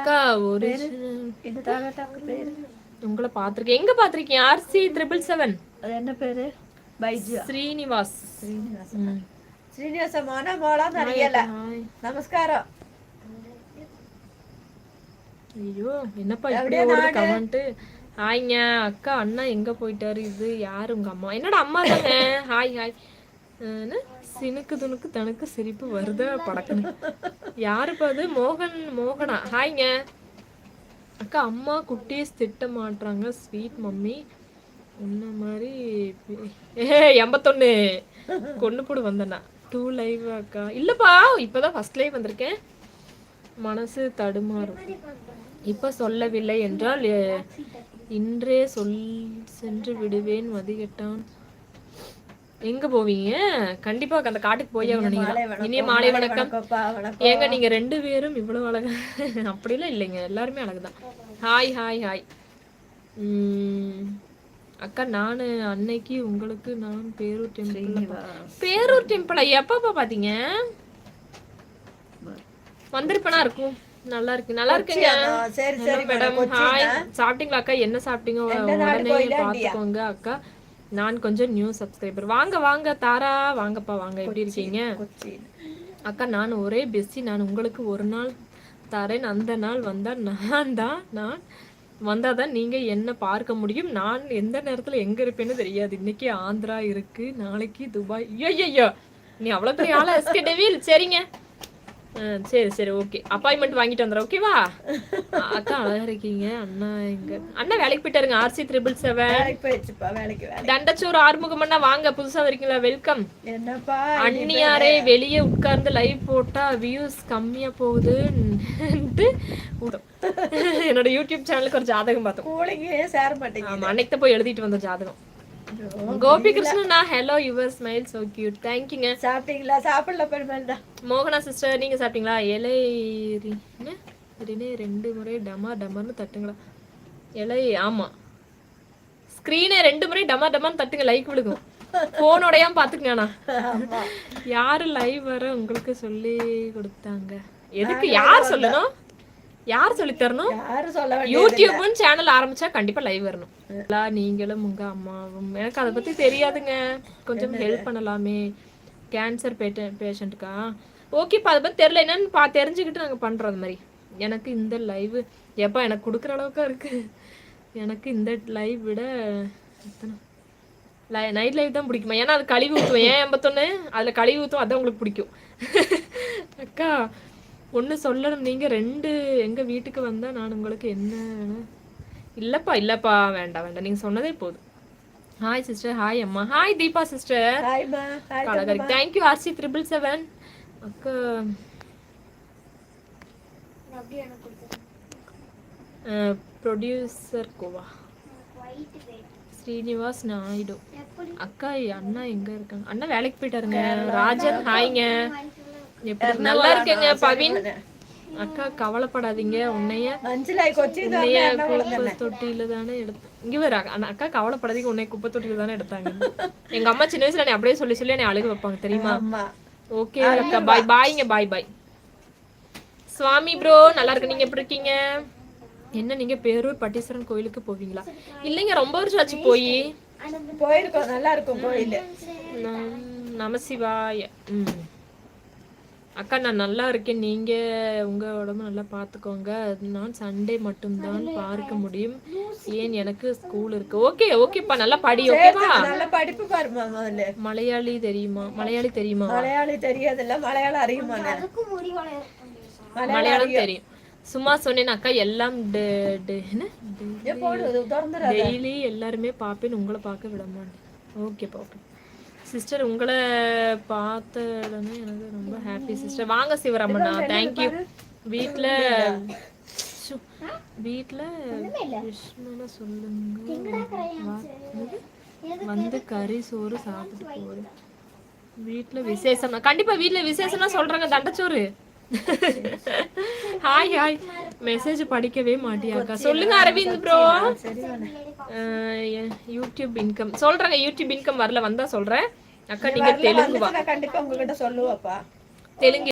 அக்கா ஒரு உங்களை பாத்திருக்கேன் எங்க பாத்திருக்கீங்க ஆர்சி ட்ரிபிள் செவன் என்ன பேரு? ஸ்ரீனிவாஸ் ஸ்ரீனிவாஸ். ஸ்ரீனிவாச? மன நமஸ்காரம். ஐயோ என்னப்பா இப்படி ஒரு கமெண்ட் ஹாய்ங்க அக்கா அண்ணா எங்க போயிட்டாரு? இது யாரு உங்க அம்மா? என்னடா அம்மா தானே? ஹாய் ஹாய் சினுக்கு துணுக்கு தனக்கு சிரிப்பு வருதா? படக்கணும் யாருப்பா அது? மோகன் மோகனா. ஹாய்ங்க. அக்கா அம்மா குட்டீஸ் திட்ட மாட்றாங்க. Sweet mummy. உன்ன மாதிரி ஏ எண்பத்தொன்னு. கொண்டு போடு வந்தேனா டூ லைவ் அக்கா. இல்லைப்பா இப்பதான் ஃபர்ஸ்ட் லைவ் வந்திருக்கேன். மனசு தடுமாறும். இப்ப சொல்லவில்லை என்றால் இன்றே சொல் சென்று விடுவேன் மதிகட்டான். எங்க போவீங்க? கண்டிப்பா அந்த காட்டுக்கு போய் ஆகணும் இனிய மாலை வணக்கம். ஏங்க நீங்க ரெண்டு பேரும் இவ்வளவு அழகா அப்படிலாம் இல்லைங்க. எல்லாருமே அழகுதான். ஹாய் ஹாய் ஹாய் அக்கா நானு அன்னைக்கு உங்களுக்கு நான் பேரூர் டெம்பிள் பேரூர் டெம்பிளை எப்பப்பா பாத்தீங்க? வந்திருப்பனா இருக்கும். நல்லா இருக்கு. நல்லா இருக்குங்க. சரி சரி மேடம் ஹாய் சாப்பிட்டீங்களா அக்கா? என்ன சாப்பிட்டீங்க? உடனே பாத்துக்கோங்க அக்கா. நான் கொஞ்சம் நியூ சப்ஸ்கிரைபர் வாங்க வாங்க தாரா வாங்கப்பா வாங்க. எப்படி இருக்கீங்க? அக்கா நான் ஒரே பிஸி நான் உங்களுக்கு ஒரு நாள் தரேன். அந்த நாள் வந்தா நான் தான் நான் வந்தால் தான் நீங்கள் என்ன பார்க்க முடியும். நான் எந்த நேரத்தில் எங்கே இருப்பேன்னு தெரியாது. இன்னைக்கு ஆந்திரா இருக்கு நாளைக்கு துபாய். ஐயோ நீ அவ்வளோ பெரிய ஆளா? எஸ்கே டெவில் சரிங்க. சரி சரி ஓகே அப்பாயின்மெண்ட் வாங்கிட்டு வந்துடுறேன் ஓகேவா அக்கா அழகா இருக்கீங்க அண்ணா எங்க? அண்ணா வேலைக்கு போயிட்டாருங்க ஆர்சி த்ரிபிள் செவன் தண்டச்சோறு ஆறுமுகம் அண்ணா வாங்க புதுசா வரீங்களா வெல்கம் என்னப்பா அண்ணியாரே வெளியே உட்கார்ந்து லைவ் போட்டா வியூஸ் கம்மியா விடும். என்னோட யூடியூப் சேனலுக்கு ஒரு ஜாதகம் பார்த்தோம். மாட்டேங்குது. ஆமா அன்னைக்கு போய் எழுதிட்டு வந்த ஜாதகம். Gopi கிருஷ்ணனா hello your smile so cute தேங்க்யூங்க சாப்பிட்டீங்களா? சாப்பிடல பெருமாள் மோகனா சிஸ்டர் நீங்க சாப்பிட்டீங்களா? இலை என்ன? ரெண்டு முறை டமா டமார்னு தட்டுங்களா? இலை ஆமா. ஸ்க்ரீனை ரெண்டு முறை டமா டமான்னு தட்டுங்க லைக் விழுகும். போனோடையாம பாத்துக்கங்கண்ணா யாரு லைவ் வர உங்களுக்கு சொல்லி கொடுத்தாங்க? எதுக்கு யார் சொல்லணும்? யார் சொல்லி தரணும்? யாரும் சொல்ல யூடியூப்னு சேனல் ஆரம்பிச்சா கண்டிப்பா லைவ் வரணும். நீங்களும் உங்க அம்மாவும். எனக்கு அதை பத்தி தெரியாதுங்க. கொஞ்சம் ஹெல்ப் பண்ணலாமே. கேன்சர் பேஷண்ட்டுக்கா ஓகேப்பா அதை பத்தி தெரியல. என்னன்னு பா தெரிஞ்சுக்கிட்டு நாங்க பண்றோம் அது மாதிரி. எனக்கு இந்த லைவ் எப்பா எனக்கு கொடுக்குற அளவுக்கா இருக்கு. எனக்கு இந்த லைவ் விட நைட் லைவ் தான் பிடிக்குமா? ஏன்னா அது கழுவி ஊற்றுவேன் ஏன் எண்பத்தொன்று அதில் கழுவி ஊற்றும் அதான் உங்களுக்கு பிடிக்கும். அக்கா ஒன்று சொல்லணும். நீங்கள் ரெண்டு எங்கள் வீட்டுக்கு வந்தால் நான் உங்களுக்கு என்ன? இல்லைப்பா இல்லைப்பா. வேண்டாம் வேண்டாம். நீங்கள் சொன்னதே போதும். ஹாய் சிஸ்டர் ஹாய் அம்மா. Hi Deepa sister கலகரி. Thank you RC triple seven அக்கா. ப்ரொடியூசர் கோவா. ஸ்ரீனிவாஸ் நாயுடு. அக்கா அண்ணா எங்க இருக்காங்க? அண்ணா வேலைக்கு போயிட்டாருங்க. ராஜன் ஹாய்ங்க நல்லா இருக்கேங்க பவின். அக்கா கவலைப்படாதீங்க. உன்னைய உன்னைய குப்பை தொட்டியில தானே எடுத்து இங்க வேற அக்கா கவலைப்படாதீங்க. உன்னை குப்பை தொட்டியில தானே எடுத்தாங்க. எங்க அம்மா சின்ன வயசுல என்னை அப்படியே சொல்லி சொல்லி என்னை அழுக வைப்பாங்க தெரியுமா? ஓகே அக்கா பாய் பாய்ங்க பாய் பாய். சுவாமி ப்ரோ நல்லா இருக்கு. நீங்க எப்படி இருக்கீங்க? என்ன நீங்க பேரூர் பட்டீஸ்வரன் கோயிலுக்கு போவீங்களா? இல்லைங்க ரொம்ப வருஷம் ஆச்சு போய். போயிருக்கோம் நல்லா இருக்கும் கோயில். நமசிவாய ம். அக்கா நான் நல்லா இருக்கேன். நீங்க உங்க உடம்பு நல்லா பார்த்துக்கோங்க நான் சண்டே மட்டும்தான் பார்க்க முடியும். ஏன் எனக்கு ஸ்கூல் இருக்கு. ஓகே ஓகேப்பா நல்லா படி ஓகேவா நல்ல படிப்பு பாருமா முதல்ல. மலையாளி தெரியுமா? மலையாளி தெரியுமா? மலையாளி தெரியாதுல்ல. மலையாளம் அறியுமாண்ணே மலையாளம் தெரியும். சும்மா சொன்னேன் அக்கா எல்லாம் டெய்லி எல்லாருமே பார்ப்பேன். உங்களை பார்க்க விட மாட்டேன். ஓகேப்பா ஓகே சிஸ்டர் உங்களை பார்த்த உடனே எனக்கு ரொம்ப ஹாப்பி சிஸ்டர் வாங்க சிவராமண்ணா. தேங்க்யூ வீட்டில் வீட்டில் கிருஷ்ணனை சொல்லுங்க? வந்து கறி சோறு சாப்பிட்டு போறேன். வீட்டில் விசேஷம் கண்டிப்பா வீட்டில் விசேஷம்னா சொல்றாங்க தண்டச்சோறு. ஹாய் ஹாய் மெசேஜ் படிக்கவே மாட்டியாக்கா? சொல்லுங்க அரவிந்த் ப்ரோ யூடியூப் இன்கம் சொல்றேங்க யூடியூப் இன்கம் வரல வந்தா சொல்றேன். அக்கா நீங்க தெலுங்கு கண்டிப்பா உங்ககிட்ட சொல்லுவாப்பா. தெலுங்கு